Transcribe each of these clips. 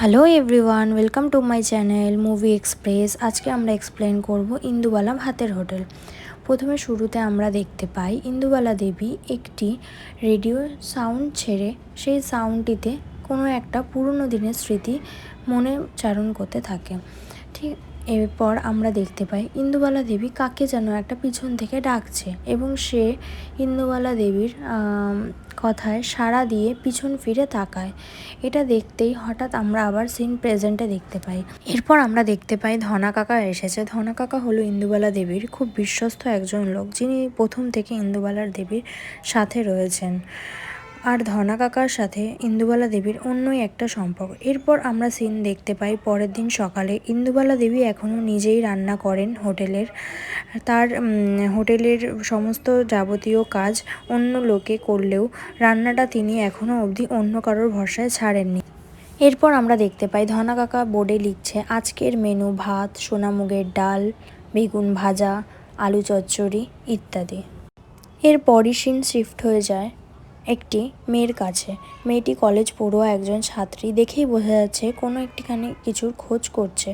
Hello everyone welcome to my channel movie express আজকে আমরা explain করব ইন্দুবালা ভাতের হোটেল। প্রথমে শুরুতে আমরা দেখতে পাই ইন্দুবালা দেবী একটি রেডিও সাউন্ড ছেড়ে, সেই সাউন্ডটিতে কোনো একটা পুরনো দিনের স্মৃতি মনে চারণ করতে থাকে। ঠিক এরপর আমরা দেখতে পাই ইন্দুবালা দেবী কাকে যেন একটা পিছন থেকে ডাকছে এবং সে ইন্দুবালা দেবীর কথায় সাড়া দিয়ে পিছন ফিরে তাকায়। এটা দেখতেই হঠাৎ আমরা আবার সিন প্রেজেন্টে দেখতে পাই। এরপর আমরা দেখতে পাই ধনা কাকা এসেছে। ধনা কাকা হলো ইন্দুবালা দেবীর খুব বিশ্বস্ত একজন লোক যিনি প্রথম থেকে ইন্দুবালার দেবীর সাথে রয়েছেন। আর ধনা কাকার সাথে ইন্দুবালা দেবীর অন্যই একটা সম্পর্ক। এরপর আমরা সিন দেখতে পাই পরের দিন সকালে। ইন্দুবালা দেবী এখনও নিজেই রান্না করেন হোটেলের। তার হোটেলের সমস্ত যাবতীয় কাজ অন্য লোকে করলেও রান্নাটা তিনি এখনও অবধি অন্য কারোর ভরসায় ছাড়েননি। এরপর আমরা দেখতে পাই ধনা কাকা বোর্ডে লিখছে, আজকের মেনু ভাত সোনামুগের ডাল, বেগুন ভাজা, আলু চচ্চড়ি ইত্যাদি। এরপরই সিন শিফট হয়ে যায়। একটি মেয়ের কাছে। মেয়েটি কলেজ পড়ুয়া একজন ছাত্রী দেখেই বোঝা যাচ্ছে কোনো একটিখানি কিছুর খোঁজ করছে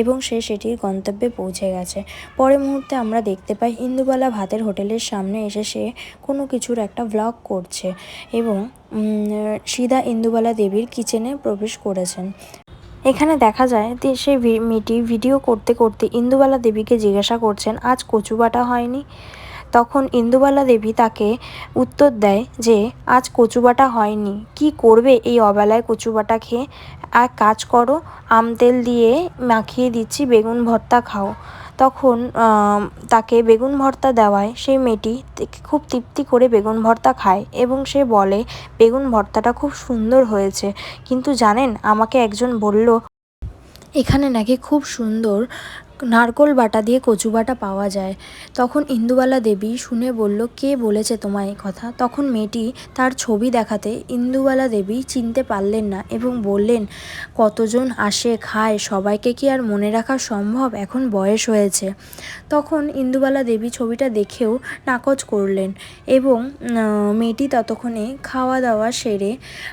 এবং সে সেটির গন্তব্যে পৌঁছে গেছে। পরে মুহূর্তে আমরা দেখতে পাই ইন্দুবালা ভাতের হোটেলের সামনে এসে সে কোনো কিছুর একটা ভ্লগ করছে এবং সিধা ইন্দুবালা দেবীর কিচেনে প্রবেশ করেছেন। এখানে দেখা যায় সেই মেয়েটি ভিডিও করতে করতে ইন্দুবালা দেবীকে জিজ্ঞাসা করছেন, আজ কচুবাটা হয়নি? তখন ইন্দুবালা দেবী তাকে উত্তর দেয় যে, আজ কচুবাটা হয়নি। কি করবে এই অবেলায় কচুবাটা খেয়ে? এক কাজ করো, আম তেল দিয়ে মাখিয়ে দিচ্ছি, বেগুন ভর্তা খাও। তখন তাকে বেগুন ভর্তা দেওয়ায়। সেই মেয়েটি খুব তৃপ্তি করে বেগুন ভর্তা খায় এবং সে বলে, বেগুন ভর্তাটা খুব সুন্দর হয়েছে। কিন্তু জানেন, আমাকে একজন বলল, এখানে নাকি খুব সুন্দর নারকোল বাটা দিয়ে কচু বাটা পাওয়া যায়। তখন ইন্দুবালা দেবী শুনে বলল কে বলেছে তোমায় কথা? তখন মেয়েটি তার ছবি দেখাতে ইন্দুবালা দেবী চিনতে পারলেন না এবং বললেন কতজন আসে খায় সবাইকে কি আর মনে রাখা সম্ভব? এখন বয়স হয়েছে। তখন ইন্দুবালা দেবী ছবিটা দেখেও নাকচ করলেন এবং মেয়েটি ততক্ষণে খাওয়া দাওয়া সেরে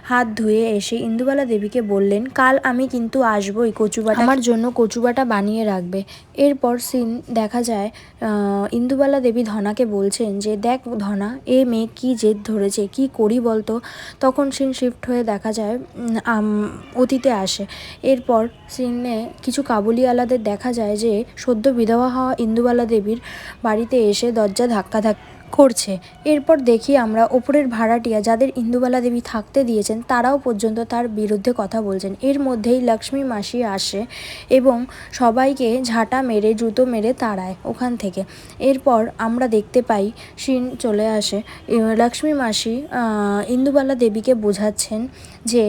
হাত ধুয়ে এসে ইন্দুবালা দেবীকে বললেন কাল আমি কিন্তু আসবই কচুবাটা আমার জন্য কচুবাটা বানিয়ে রাখবে। এরপর সিন দেখা যায় ইন্দুবালা দেবী ধনাকে বলছেন যে, দেখ ধনা, এ মেয়ে কী জেদ ধরেছে, কি করি বলতো? তখন সিন শিফট হয়ে দেখা যায় অতীতে আসে। এরপর সিনে কিছু কাবুলিওয়ালাদের দেখা যায় যে, সদ্য বিধবা হওয়া ইন্দুবালা দেবীর বাড়িতে এসে দরজা ধাক্কা ধাক করছে। এরপর দেখি আমরা ওপরের ভাড়াটিয়া যাদের ইন্দুবালা দেবী থাকতে দিয়েছেন, তারাও পর্যন্ত তার বিরুদ্ধে কথা বলছেন। এর মধ্যেই লক্ষ্মী মাসি আসে এবং সবাইকে ঝাঁটা মেরে, জুতো মেরে তাড়ায় ওখান থেকে। এরপর আমরা দেখতে পাই শিন চলে আসে। লক্ষ্মী মাসি ইন্দুবালা দেবীকে বোঝাচ্ছেন যে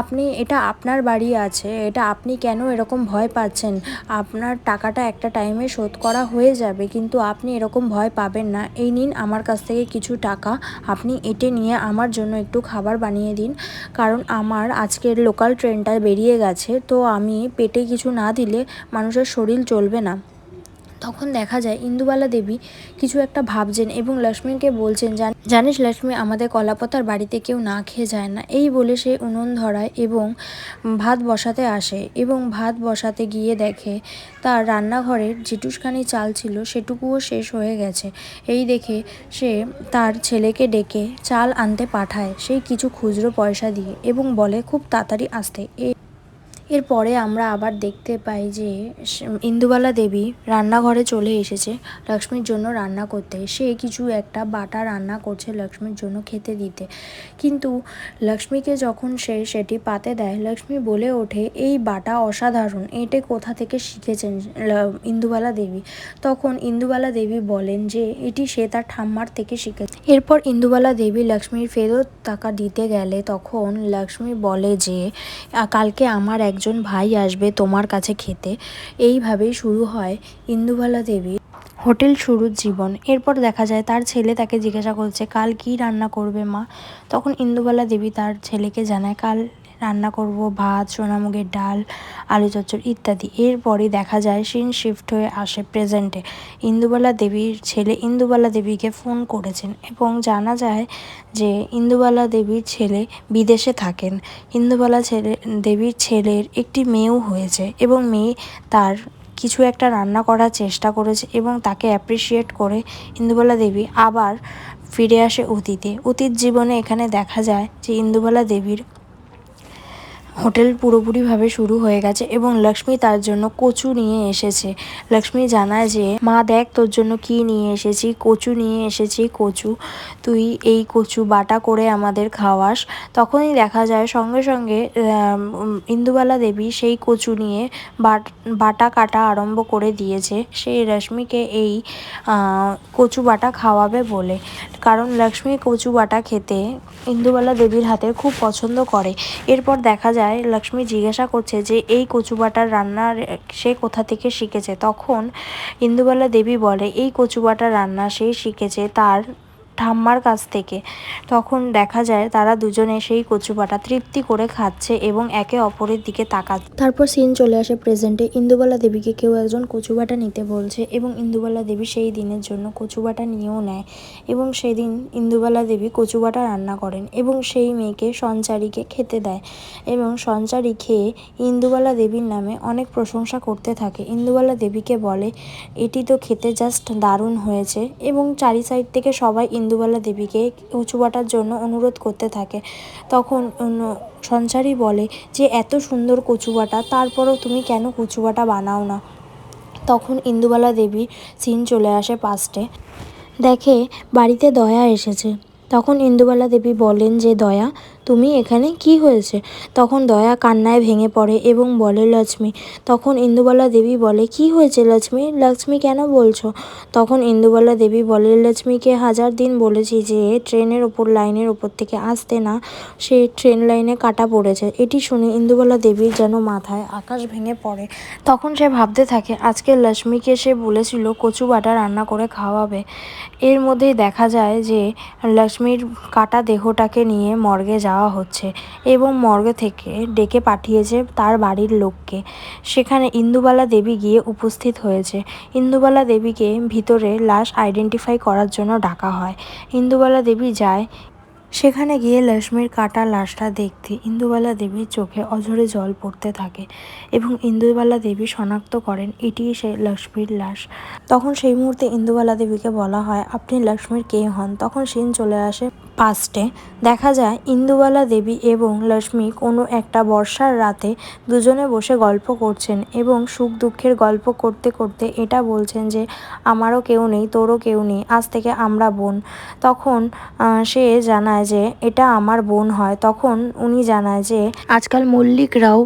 আপনি, এটা আপনার বাড়ি আছে, এটা আপনি কেন এরকম ভয় পাচ্ছেন? আপনার টাকাটা একটা টাইমে শোধ করা হয়ে যাবে, কিন্তু আপনি এরকম ভয় পাবেন না। এই নিন, আমার কাছ থেকে কিছু টাকা, আপনি এটে নিয়ে আমার জন্য একটু খাবার বানিয়ে দিন। কারণ আমার আজকের লোকাল ট্রেনটা বেরিয়ে গেছে, তো আমি পেটে কিছু না দিলে মানুষের শরীর চলবে না। তখন দেখা যায় ইন্দুবালা দেবী কিছু একটা ভাবছেন এবং লক্ষ্মীকে বলছেন জানিস লক্ষ্মী, আমাদের কলাপতার বাড়িতে কেউ না খেয়ে যায় না। এই বলে সে উনুন ধরায় এবং ভাত বসাতে আসে এবং ভাত বসাতে গিয়ে দেখে তার রান্নাঘরের যেটুসখানি চাল ছিল সেটুকুও শেষ হয়ে গেছে। এই দেখে সে তার ছেলেকে ডেকে চাল আনতে পাঠায়। সেই কিছু খুচরো পয়সা দিয়ে এবং বলে, খুব তাড়াতাড়ি আসতে। এরপরে আমরা আবার দেখতে পাই যে ইন্দুবালা দেবী রান্নাঘরে চলে এসেছে লক্ষ্মীর জন্য রান্না করতে। সে কিছু একটা বাটা রান্না করছে লক্ষ্মীর জন্য খেতে দিতে। কিন্তু লক্ষ্মীকে যখন সে সেটি পাতে দেয়, লক্ষ্মী বলে ওঠে, এই বাটা অসাধারণ, এটে কোথা থেকে শিখেছেন ইন্দুবালা দেবী? তখন ইন্দুবালা দেবী বলেন যে, এটি সে তার ঠাম্মার থেকে শিখেছে। এরপর ইন্দুবালা দেবী লক্ষ্মীর ফেরত টাকা দিতে গেলে তখন লক্ষ্মী বলে যে কালকে আমার একজন ভাই আসবে তোমার কাছে খেতে। এইভাবেই শুরু হয় ইন্দুবালা দেবী হোটেল শুরুর জীবন। এরপর দেখা যায় তার ছেলে তাকে জিজ্ঞাসা করছে, কাল কি রান্না করবে মা? তখন ইন্দুবালা দেবী তার ছেলেকে জানায়, কাল রান্না করব, ভাত সোনামুগের ডাল, আলু চচ্চড় ইত্যাদি। এরপরে দেখা যায় সিন শিফট হয়ে আসে প্রেজেন্টে। ইন্দুবালা দেবীর ছেলে ইন্দুবালা দেবীকে ফোন করেছেন এবং জানা যায় যে ইন্দুবালা দেবীর ছেলে বিদেশে থাকেন। ইন্দুবালা ছেলে, দেবীর ছেলের একটি মেয়েও হয়েছে এবং মেয়ে তার কিছু একটা রান্না করার চেষ্টা করেছে এবং তাকে অ্যাপ্রিসিয়েট করে ইন্দুবালা দেবী আবার ফিরে আসে অতীতে। অতীত জীবনে এখানে দেখা যায় যে ইন্দুবালা দেবীর হোটেল পুরোপুরিভাবে শুরু হয়ে গেছে এবং লক্ষ্মী তার জন্য কচু নিয়ে এসেছে। লক্ষ্মী জানায় যে, মা, দেখ তোর জন্য কি নিয়ে এসেছি? কচু নিয়ে এসেছি, কচু। তুই এই কচু বাটা করে আমাদের খাওয়াস। তখনই দেখা যায় সঙ্গে সঙ্গে ইন্দুবালা দেবী সেই কচু নিয়ে বাটা কাটা আরম্ভ করে দিয়েছে। সেই রশ্মিকে এই কচু বাটা খাওয়াবে বলে। কারণ লক্ষ্মী কচু বাটা খেতে ইন্দুবালা দেবীর হাতে খুব পছন্দ করে। এরপর দেখা যায় লক্ষ্মী জিজ্ঞাসা করছে যে, এই কচুবাটার রান্না সে কোথা থেকে শিখেছে? তখন ইন্দুবালা দেবী বলে, এই কচুবাটার রান্না সে শিখেছে, তার ঠাম্মার কাছ থেকে। তখন দেখা যায় তারা দুজনে সেই কচু বাটা তৃপ্তি করে খাচ্ছে এবং একে অপরের দিকে তাকাচ্ছে। তারপর সিন চলে আসে প্রেজেন্টে। ইন্দুবালা দেবীকে কেউ একজন কচু বাটা নিতে বলছে এবং ইন্দুবালা দেবী সেই দিনের জন্য কচু বাটা নিয়েও নেয় এবং সেদিন ইন্দুবালা দেবী কচু বাটা রান্না করেন এবং সেই মেয়েকে সঞ্চারীকে খেতে দেয় এবং সঞ্চারী খেয়ে ইন্দুবালা দেবীর নামে অনেক প্রশংসা করতে থাকে। ইন্দুবালা দেবীকে বলে, এটি তো খেতে জাস্ট দারুণ হয়েছে। এবং চারি সাইড থেকে সবাই ইন্দুবালা দেবীকে উঁচু বাটার জন্য অনুরোধ করতে থাকে। তখন সঞ্চারী বলে যে, এত সুন্দর কচুবাটা, তারপরও তুমি কেন কচুবাটা বানাও না? তখন ইন্দুবালা দেবী সিন চলে আসে পাস্টে দেখে বাড়িতে দয়া এসেছে। তখন ইন্দুবালা দেবী বলেন যে, দয়া তুমি এখানে কি হয়েছে? তখন দয়া কান্নায় ভেঙে পড়ে এবং বলে, লক্ষ্মী। তখন ইন্দুবালা দেবী বলে, কি হয়েছে লক্ষ্মী? লক্ষ্মী কেন বলছো? তখন ইন্দুবালা দেবী বলে, লক্ষ্মীকে হাজার দিন বলেছি যে, ট্রেনের ওপর, লাইনের ওপর থেকে আসতে না, সে ট্রেন লাইনে কাটা পড়েছে। এটি শুনে ইন্দুবালা দেবীর যেন মাথায় আকাশ ভেঙে পড়ে। তখন সে ভাবতে থাকে, আজকে লক্ষ্মীকে সে বলেছিল কচু বাটা রান্না করে খাওয়াবে। এর মধ্যেই দেখা যায় যে, লক্ষ্মীর কাটা দেহটাকে নিয়ে মর্গে যা যাওয়া হচ্ছে এবং মর্গে থেকে ডেকে পাঠিয়েছে তার বাড়ির লোককে। সেখানে ইন্দুবালা দেবী গিয়ে উপস্থিত হয়েছে। ইন্দুবালা দেবীকে ভিতরে লাশ আইডেন্টিফাই করার জন্য ডাকা হয়। ইন্দুবালা দেবী যায়। সেখানে গিয়ে লক্ষ্মীর কাটা লাশটা দেখতে ইন্দুবালা দেবীর চোখে অঝরে জল পড়তে থাকে এবং ইন্দুবালা দেবী শনাক্ত করেন এটি সে লক্ষ্মীর লাশ। তখন সেই মুহূর্তে ইন্দুবালা দেবীকে বলা হয়, আপনি লক্ষ্মীর কে হন? তখন সিন চলে আসে পাস্টে দেখা যায়, ইন্দুবালা দেবী এবং লক্ষ্মী কোনো একটা বর্ষার রাতে দুজনে বসে গল্প করছেন এবং সুখ দুঃখের গল্প করতে করতে এটা বলছেন যে, আমারও কেউ নেই, তোরও কেউ নেই, আজ থেকে আমরা বোন। তখন সে জানায় যে, এটা আমার বোন হয়। তখন উনি জানায় যে, আজকাল মল্লিকরাও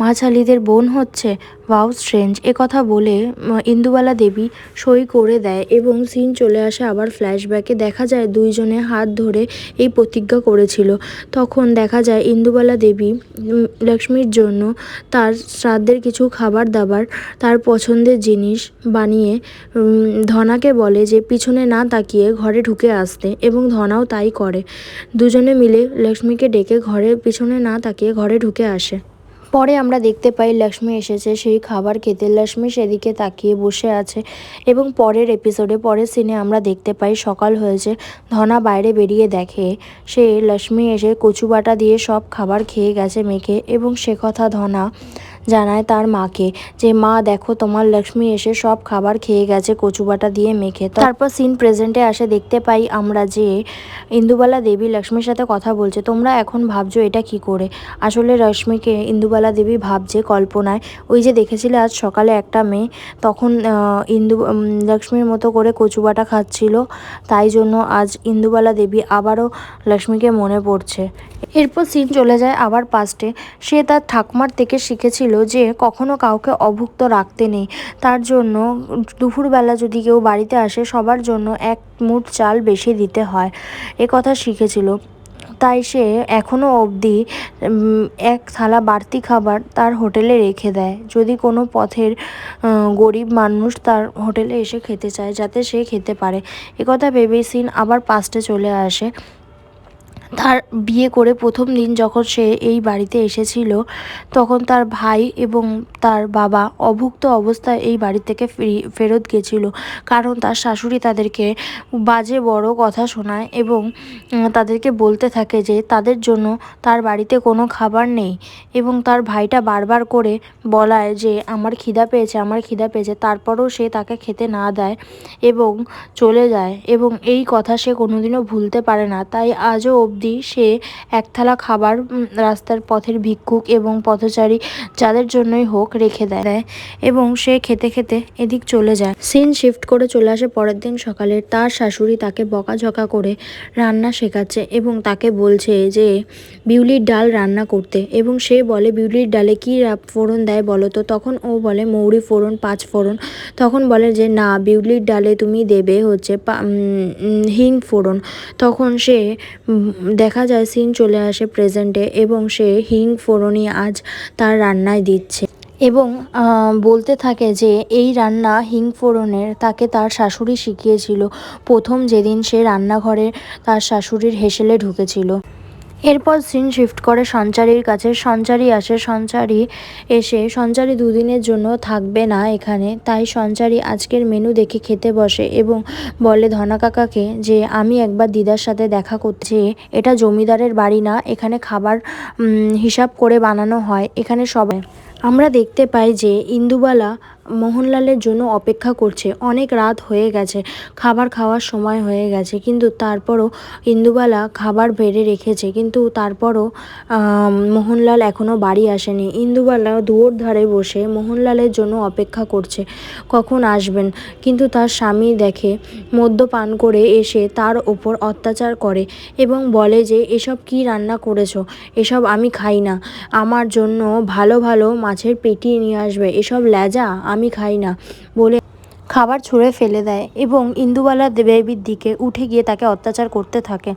মাছালিদের বোন হচ্ছে ওয়াও স্ট্রেঞ্জ। কথা বলে ইন্দুবালা দেবী সই করে দেয় এবং সিন চলে আসে আবার ফ্ল্যাশব্যাকে। দেখা যায় দুইজনে হাত ধরে এই প্রতিজ্ঞা করেছিল। তখন দেখা যায় ইন্দুবালা দেবী লক্ষ্মীর জন্য তার শ্রাদ্ধের কিছু খাবার দাবার, তার পছন্দের জিনিস বানিয়ে ধনাকে বলে যে, পিছনে না তাকিয়ে ঘরে ঢুকে আসতে। এবং ধনাও তাই করে। দুজনে মিলে লক্ষ্মীকে ডেকে ঘরে, পিছনে না তাকিয়ে ঘরে ঢুকে আসে। পরে আমরা দেখতে পাই লক্ষ্মী এসেছে, সেই খাবার খেতে। লক্ষ্মী সেদিকে তাকিয়ে বসে আছে এবং পরের এপিসোডে পরের সিনে আমরা দেখতে পাই সকাল হয়েছে, ধনা বাইরে বেরিয়ে দেখে সে লক্ষ্মী এসে কচু বাটা দিয়ে সব খাবার খেয়ে গেছে মেখে এবং সে কথা ধনা জানায় তার মাকে যে, মা, দেখো, তোমার লক্ষ্মী এসে সব খাবার খেয়ে গেছে, কচুবাটা দিয়ে মেখে। তারপর সিন প্রেজেন্টে আসে, দেখতে পাই আমরা যে, ইন্দুবালা দেবী লক্ষ্মীর সাথে কথা বলছে। তোমরা এখন ভাবছ এটা কি করে? আসলে রশ্মিকে ইন্দুবালা দেবী ভাবছে কল্পনায়। ওই যে দেখেছিলে, আজ সকালে একটা মেয়ে তখন ইন্দু লক্ষ্মীর মতো করে কচুবাটা খাচ্ছিল। তাই জন্য আজ ইন্দুবালা দেবী আবারও লক্ষ্মীকে মনে পড়ছে। এরপর সিন চলে যায় আবার পাস্টে সে তার ঠাকুমার থেকে শিখেছিল যে, কখনো কাউকে অভুক্ত রাখতে নেই। তার জন্য দুপুরবেলা যদি কেউ বাড়িতে আসে, সবার জন্য এক মুঠ চাল বেশি দিতে হয়। এ কথা শিখেছিল। তাই সে এখনও অবধি এক থালা বাড়তি খাবার তার হোটেলে রেখে দেয়। যদি কোনো পথের গরিব মানুষ তার হোটেলে এসে খেতে চায়, যাতে সে খেতে পারে। একথা ভেবেই সিন আবার পাস্টে চলে আসে। তার বিয়ে করে প্রথম দিন যখন সে এই বাড়িতে এসেছিল, তখন তার ভাই এবং তার বাবা অভুক্ত অবস্থায় এই বাড়ি থেকে ফিরি- ফেরত গেছিল। কারণ তার শাশুড়ি তাদেরকে বাজে বড় কথা শোনায় এবং তাদেরকে বলতে থাকে যে তাদের জন্য তার বাড়িতে কোনো খাবার নেই এবং তার ভাইটা বারবার করে বলায় যে আমার খিদা পেয়েছে, আমার খিদা পেয়েছে। তারপরেও সে তাকে খেতে না দেয় এবং চলে যায় এবং এই কথা সে কোনোদিনও ভুলতে পারে না। তাই আজও সে এক থালা খাবার রাস্তার পথের ভিক্ষুক এবং পথচারী যাদের জন্যই হোক রেখে দেয় এবং সে খেতে খেতে এদিক চলে যায়। সিন শিফট করে চলে আসে পরের দিন সকালে। তার শাশুড়ি তাকে বকাঝকা করে রান্না শেখাচ্ছে এবং তাকে বলছে যে, বিউলির ডাল রান্না করতে। এবং সে বলে, বিউলির ডালে কী ফোড়ন দেয় বলো তো? তখন ও বলে, মৌরি ফোড়ন, পাঁচ ফোড়ন। তখন বলে যে, না, বিউলির ডালে তুমি দেবে হচ্ছে হিং ফোড়ন। তখন সে দেখা যায় সিন চলে আসে প্রেজেন্টে এবং সে হিং ফোড়নই আজ তার রান্নায় দিচ্ছে। এবং বলতে থাকে যে এই রান্না হিং ফোড়নের তাকে তার শাশুড়ি শিখিয়েছিল। প্রথম যেদিন সে রান্নাঘরে তার শাশুড়ির হেসেলে ঢুকেছিল। এরপর সিন শিফট করে সঞ্চারীর কাছে। সঞ্চারী আসে, সঞ্চারী এসে, সঞ্চারী দুদিনের জন্য থাকবে না এখানে, তাই সঞ্চারী আজকের মেনু দেখে খেতে বসে এবং বলে, ধনা কাকাকে, যে আমি একবার দিদার সাথে দেখা করছি এটা জমিদারের বাড়ি না, এখানে খাবার হিসাব করে বানানো হয়, এখানে সবাই আমরা দেখতে পাই যে ইন্দুবালা মোহনলালের জন্য অপেক্ষা করছে। অনেক রাত হয়ে গেছে, খাবার খাওয়ার সময় হয়ে গেছে, কিন্তু তারপরও ইন্দুবালা খাবার বেড়ে রেখেছে, কিন্তু তারপরও মোহনলাল এখনও বাড়ি আসেনি। ইন্দুবালা দুয়োর ধারে বসে মোহনলালের জন্য অপেক্ষা করছে, কখন আসবেন? কিন্তু তার স্বামী দেখে মদ্যপান করে এসে তার ওপর অত্যাচার করে এবং বলে যে, এসব কি রান্না করেছ? এসব আমি খাই না। আমার জন্য ভালো ভালো মাছের পেটি নিয়ে আসবে। এসব লেজা আমি খাই না বলে খাবার ছুঁড়ে ফেলে দেয় এবং ইন্দুবালা দেবীর দিকে উঠে গিয়ে তাকে অত্যাচার করতে থাকে।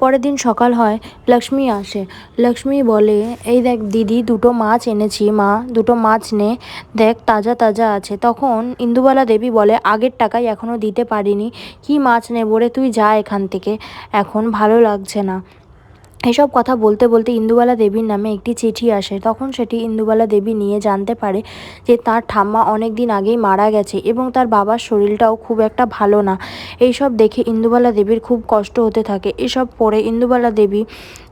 পরের দিন সকাল হয়, লক্ষ্মী আসে। লক্ষ্মী বলে, এই দেখ দিদি, দুটো মাছ এনেছি মা, দুটো মাছ নে, দেখ তাজা তাজা আছে। তখন ইন্দুবালা দেবী বলে, আগের টাকাই এখনও দিতে পারিনি, কি মাছ নেব রে তুই যা এখান থেকে, এখন ভালো লাগছে না। এসব কথা বলতে বলতে ইন্দুবালা দেবীর নামে একটি চিঠি আসে। তখন সেটি ইন্দুবালা দেবী নিয়ে জানতে পারে যে তার ঠাম্মা অনেক দিন আগেই মারা গেছে এবং তার বাবার শরীরটাও খুব একটা ভালো না। এইসব দেখে ইন্দুবালা দেবীর খুব কষ্ট হতে থাকে। এসব পরে ইন্দুবালা দেবী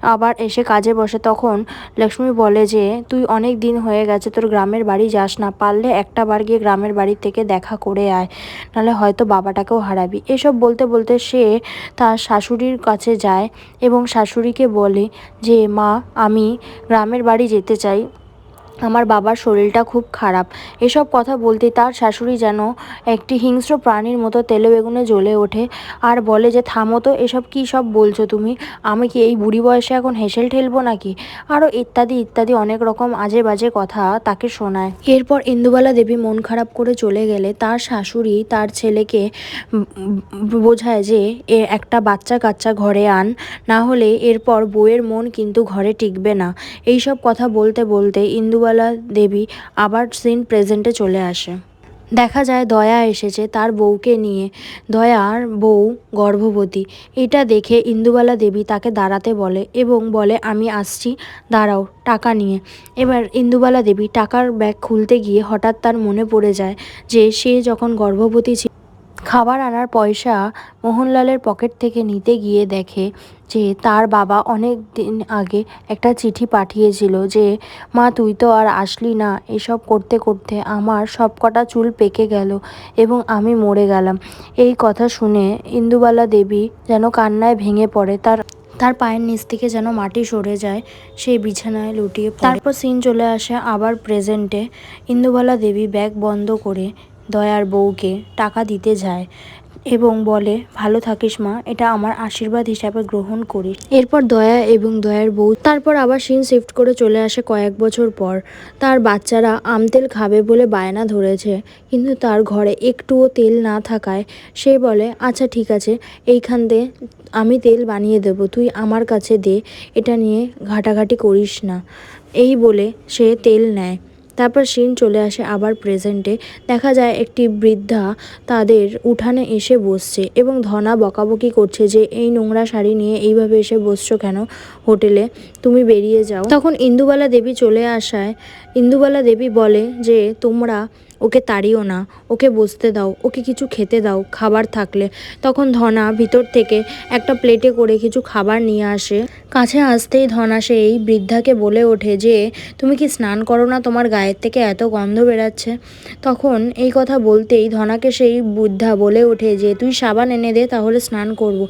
আবার এসে কাজে বসে তখন লক্ষ্মী বলে যে, তুই অনেক দিন হয়ে গেছে তোর গ্রামের বাড়ি যাস না, পারলে একটা বার গিয়ে গ্রামের বাড়ি থেকে দেখা করে আয়, নাহলে হয়তো বাবাটাকেও হারাবি। এসব বলতে বলতে সে তার শাশুড়ির কাছে যায় এবং শাশুড়িকে বলে যে, মা, আমি গ্রামের বাড়ি যেতে চাই। আমার বাবার শরীরটা খুব খারাপ। এসব কথা বলতে তার শাশুড়ি যেন একটি হিংস্র প্রাণীর মতো তেলে বেগুনে জ্বলে ওঠে আর বলে যে, থামো তো, এসব কী সব বলছো তুমি? আমি কি এই বুড়ি বয়সে এখন হেসেল ঠেলবো নাকি? আরও ইত্যাদি ইত্যাদি অনেক রকম আজে বাজে কথা তাকে শোনায়। এরপর ইন্দুবালা দেবী মন খারাপ করে চলে গেলে তার শাশুড়ি তার ছেলেকে বোঝায় যে, এ একটা বাচ্চা কাচ্চা ঘরে আন, না হলে এরপর বউয়ের মন কিন্তু ঘরে টিকবে না। এইসব কথা বলতে বলতে ইন্দুবালা দেবী আবার সিন প্রেজেন্টে চলে আসে। দেখা যায় দয়া এসেছে তার বউকে নিয়ে। দয়ার বউ গর্ভবতী। এটা দেখে ইন্দুবালা দেবী তাকে দাঁড়াতে বলে এবং বলে, আমি আসছি, দাঁড়াও, টাকা নিয়ে। এবার ইন্দুবালা দেবী টাকার ব্যাগ খুলতে গিয়ে হঠাৎ তার মনে পড়ে যায় যে সে যখন গর্ভবতী ছিল, খাবার আনার পয়সা মোহনলালের পকেট থেকে নিতে গিয়ে দেখে যে তার বাবা অনেক দিন আগে একটা চিঠি পাঠিয়েছিল যে, মা, তুই তো আর আসলি না। এসব করতে করতে আমার সব কটা চুল পেকে গেল এবং আমি মরে গেলাম। এই কথা শুনে ইন্দুবালা দেবী যেন কান্নায় ভেঙে পড়ে। তার তার পায়ের নিচ থেকে যেন মাটি সরে যায়, সেই বিছানায় লুটিয়ে তারপর সিন চলে আসে আবার প্রেজেন্টে। ইন্দুবালা দেবী ব্যাগ বন্ধ করে দয়ার বউকে টাকা দিতে যায়। এবং বলে, ভালো থাকিস মা, এটা আমার আশীর্বাদ হিসাবে গ্রহণ করিস। এরপর দয়া এবং দয়ার বউ, তারপর আবার সিন শিফট করে চলে আসে কয়েক বছর পর। তার বাচ্চারা আমতেল খাবে বলে বায়না ধরেছে, কিন্তু তার ঘরে একটুও তেল না থাকায় সে বলে আচ্ছা ঠিক আছে, এইখান দিয়ে আমি তেল বানিয়ে দেবো, তুই আমার কাছে দে, এটা নিয়ে ঘাটাঘাটি করিস না। এই বলে সে তেল নেয়। তারপর সিন চলে আসে আবার প্রেজেন্টে দেখা যায় একটি বৃদ্ধা তাদের উঠানে এসে বসছে এবং ধনা বকাবকি করছে যে, এই নোংরা শাড়ি নিয়ে এইভাবে এসে বসছো কেন হোটেলে? তুমি বেরিয়ে যাও। তখন ইন্দুবালা দেবী চলে আসায়, ইন্দুবালা দেবী বলে যে, তোমরা ওকে তাড়িও না, ওকে বসতে দাও, ওকে কিছু খেতে দাও, খাবার থাকলে। তখন ধনা ভিতর থেকে একটা প্লেটে করে কিছু খাবার নিয়ে আসে। কাছে আসতেই ধনা সেই বৃদ্ধাকে বলে ওঠে যে, তুমি কি স্নান করো না? তোমার গায়ের থেকে এত গন্ধ বেরাচ্ছে। তখন এই কথা বলতেই ধনাকে সেই বৃদ্ধা বলে ওঠে যে, তুই সাবান এনে দে, তাহলে স্নান করব।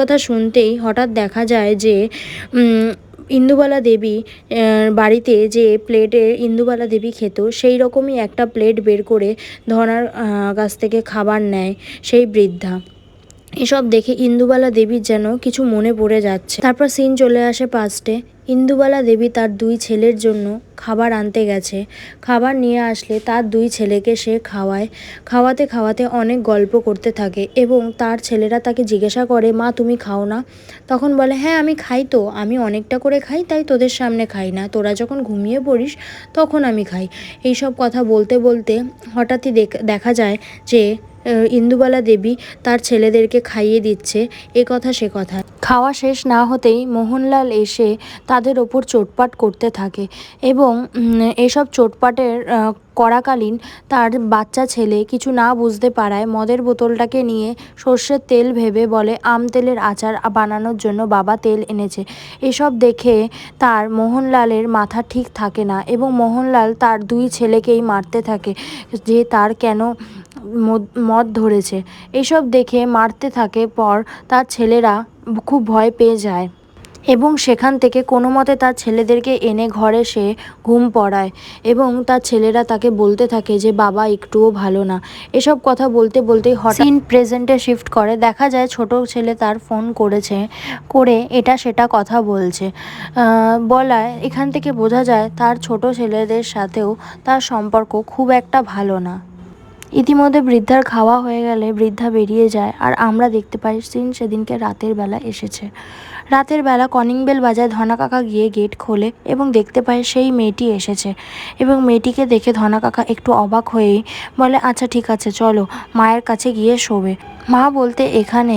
কথা শুনতেই হঠাৎ দেখা যায় যে ইন্দুবালা দেবী বাড়িতে যে প্লেটে ইন্দুবালা দেবী খেত, সেই রকমই একটা প্লেট বের করে ধনার কাছ থেকে খাবার নেয় সেই বৃদ্ধা। এসব দেখে ইন্দুবালা দেবীর যেন কিছু মনে পড়ে যাচ্ছে। তারপর সিন চলে আসে পাস্টে ইন্দুবালা দেবী তার দুই ছেলের জন্য খাবার আনতে গেছে। খাবার নিয়ে আসলে তার দুই ছেলেকে সে খাওয়ায়। খাওয়াতে খাওয়াতে অনেক গল্প করতে থাকে এবং তার ছেলেরা তাকে জিজ্ঞাসা করে, মা, তুমি খাও না? তখন বলে হ্যাঁ আমি খাই তো। আমি অনেকটা করে খাই, তাই তোদের সামনে খাই না। তোরা যখন ঘুমিয়ে পড়িস, তখন আমি খাই। এইসব কথা বলতে বলতে হঠাৎই দেখ- যায় যে ইন্দুবালা দেবী তার ছেলেদেরকে খাইয়ে দিচ্ছে, এ কথা সে কথা। খাওয়া শেষ না হতেই মোহনলাল এসে তাদের ওপর চোটপাট করতে থাকে এবং এসব চোটপাটের করাকালীন তার বাচ্চা ছেলে কিছু না বুঝতে পারায় মদের বোতলটাকে নিয়ে সর্ষের তেল ভেবে বলে, আম তেলের আচার বানানোর জন্য বাবা তেল এনেছে। এসব দেখে তার মোহনলালের মাথা ঠিক থাকে না এবং মোহনলাল তার দুই ছেলেকেই মারতে থাকে, যে তার কেন মদ ধরেছে। এসব দেখে মারতে থাকে পর তার ছেলেরা খুব ভয় পেয়ে যায় এবং সেখান থেকে কোনো মতে তার ছেলেদেরকে এনে ঘরে সে ঘুম পড়ায় এবং তার ছেলেরা তাকে বলতে থাকে যে, বাবা, একটুও ভালো না। এসব কথা বলতে বলতেই হঠাৎ প্রেজেন্টে শিফট করে। দেখা যায় ছোট ছেলে তার ফোন করেছে, করে এটা সেটা কথা বলছে। বলায় এখান থেকে বোঝা যায় তার ছোট ছেলেদের সাথেও তার সম্পর্ক খুব একটা ভালো না। ইতিমধ্যে বৃদ্ধার খাওয়া হয়ে গেলে বৃদ্ধা বেরিয়ে যায়, আর আমরা দেখতে পাই সিন সেদিনকে রাতের বেলা এসেছে। রাতের বেলা কনিং বেল বাজায় ধনা কাকা গিয়ে গেট খোলে এবং দেখতে পায় সেই মেয়েটি এসেছে এবং মেয়েটিকে দেখে ধনা কাকা একটু অবাক হয়েই বলে আচ্ছা ঠিক আছে, চলো, মায়ের কাছে গিয়ে শোবে। মা বলতে, এখানে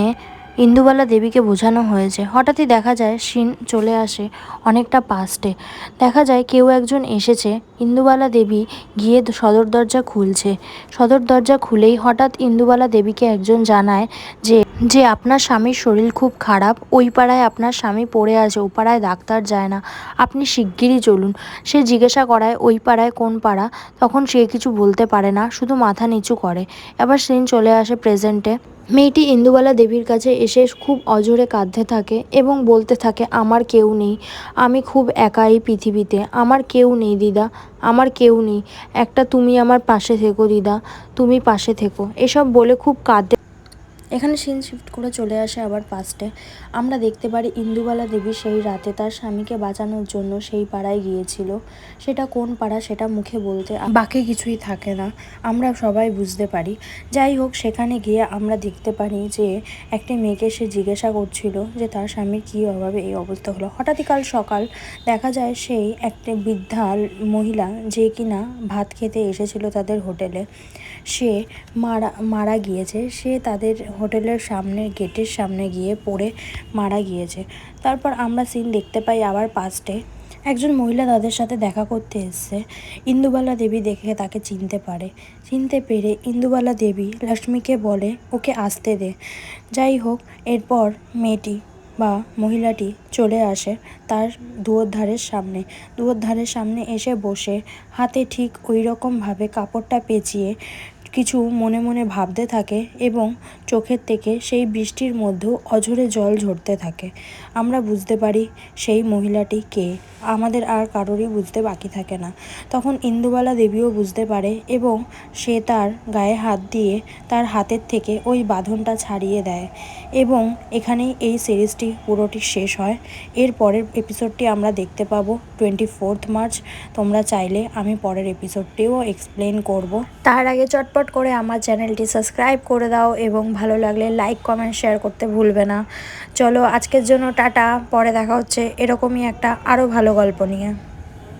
ইন্দুবালা দেবীকে বোঝানো হয়েছে। হঠাৎই দেখা যায় সিন চলে আসে অনেকটা পাস্টে। দেখা যায় কেউ একজন এসেছে, ইন্দুবালা দেবী গিয়ে সদর দরজা খুলছে। সদর দরজা খুলেই হঠাৎ ইন্দুবালা দেবীকে একজন জানায় যে যে আপনার স্বামীর শরীর খুব খারাপ, ওই পাড়ায় আপনার স্বামী পড়ে আছে, ও পাড়ায় ডাক্তার যায় না। আপনি শিগগিরই চলুন। সে জিজ্ঞাসা করায়, ওই পাড়ায় কোন পাড়া? তখন সে কিছু বলতে পারে না, শুধু মাথা নিচু করে। এবার সিন চলে আসে প্রেজেন্টে মেয়েটি ইন্দুবালা দেবীর কাছে এসে খুব অজোরে কাঁদতে থাকে এবং বলতে থাকে, আমার কেউ নেই। আমি খুব একাই পৃথিবীতে। আমার কেউ নেই, দিদা। আমার কেউ নেই। একটা তুমি আমার পাশে থেকো, দিদা। তুমি পাশে থেকো। এসব বলে খুব কাঁদতে এখানে সিন শিফট করে চলে আসে আবার পাস্টে আমরা দেখতে পারি ইন্দুবালা দেবী সেই রাতে তার স্বামীকে বাঁচানোর জন্য সেই পাড়ায় গিয়েছিল। সেটা কোন পাড়া সেটা মুখে বলতে বাকি কিছুই থাকে না। আমরা সবাই বুঝতে পারি। যাই হোক, সেখানে গিয়ে আমরা দেখতে পারি যে একটি মেয়েকে সে জিজ্ঞাসা করছিল যে তার স্বামীর কী অভাবে এই অবস্থা হলো। হঠাৎই কাল সকাল দেখা যায় সেই একটি বৃদ্ধা মহিলা যে কিনা ভাত খেতে এসেছিল তাদের হোটেলে। সে মারা মারা গিয়েছে। সে তাদের হোটেলের সামনে, গেটের সামনে গিয়ে পড়ে মারা গিয়েছে। তারপর আমরা সিন দেখতে পাই আবার পাস্টে একজন মহিলা তাদের সাথে দেখা করতে এসছে। ইন্দুবালা দেবী দেখে তাকে চিনতে পারে। চিনতে পেরে ইন্দুবালা দেবী লক্ষ্মীকে বলে, ওকে আসতে দে। যাই হোক, এরপর মেয়েটি বা মহিলাটি চলে আসে তার দুয়োর ধারের সামনে। দুয়োর ধারের সামনে এসে বসে, হাতে ঠিক ওই রকমভাবে কাপড়টা পেঁচিয়ে কিছু মনে মনে ভাবতে থাকে এবং চোখের থেকে সেই বৃষ্টির মধ্যেও অঝরে জল ঝরতে থাকে। আমরা বুঝতে পারি সেই মহিলাটি কে। আমাদের আর কারোরই বুঝতে বাকি থাকে না। তখন ইন্দুবালা দেবীও বুঝতে পারে এবং সে তার গায়ে হাত দিয়ে তার হাতের থেকে ওই বাঁধনটা ছাড়িয়ে দেয় এবং এখানেই এই সিরিজটি পুরোটি শেষ হয়। এর পরের এপিসোডটি আমরা দেখতে পাবো টোয়েন্টি ফোর্থ মার্চ তোমরা চাইলে আমি পরের এপিসোডটিও এক্সপ্লেন করব। তার আগে চটপট করে আমার চ্যানেলটি সাবস্ক্রাইব করে দাও এবং ভালো লাগলে লাইক কমেন্ট শেয়ার করতে ভুলবে না। চলো আজকের জন্য টাটা, পরে দেখা হচ্ছে এরকমই একটা আরও ভালো গল্প নিয়ে।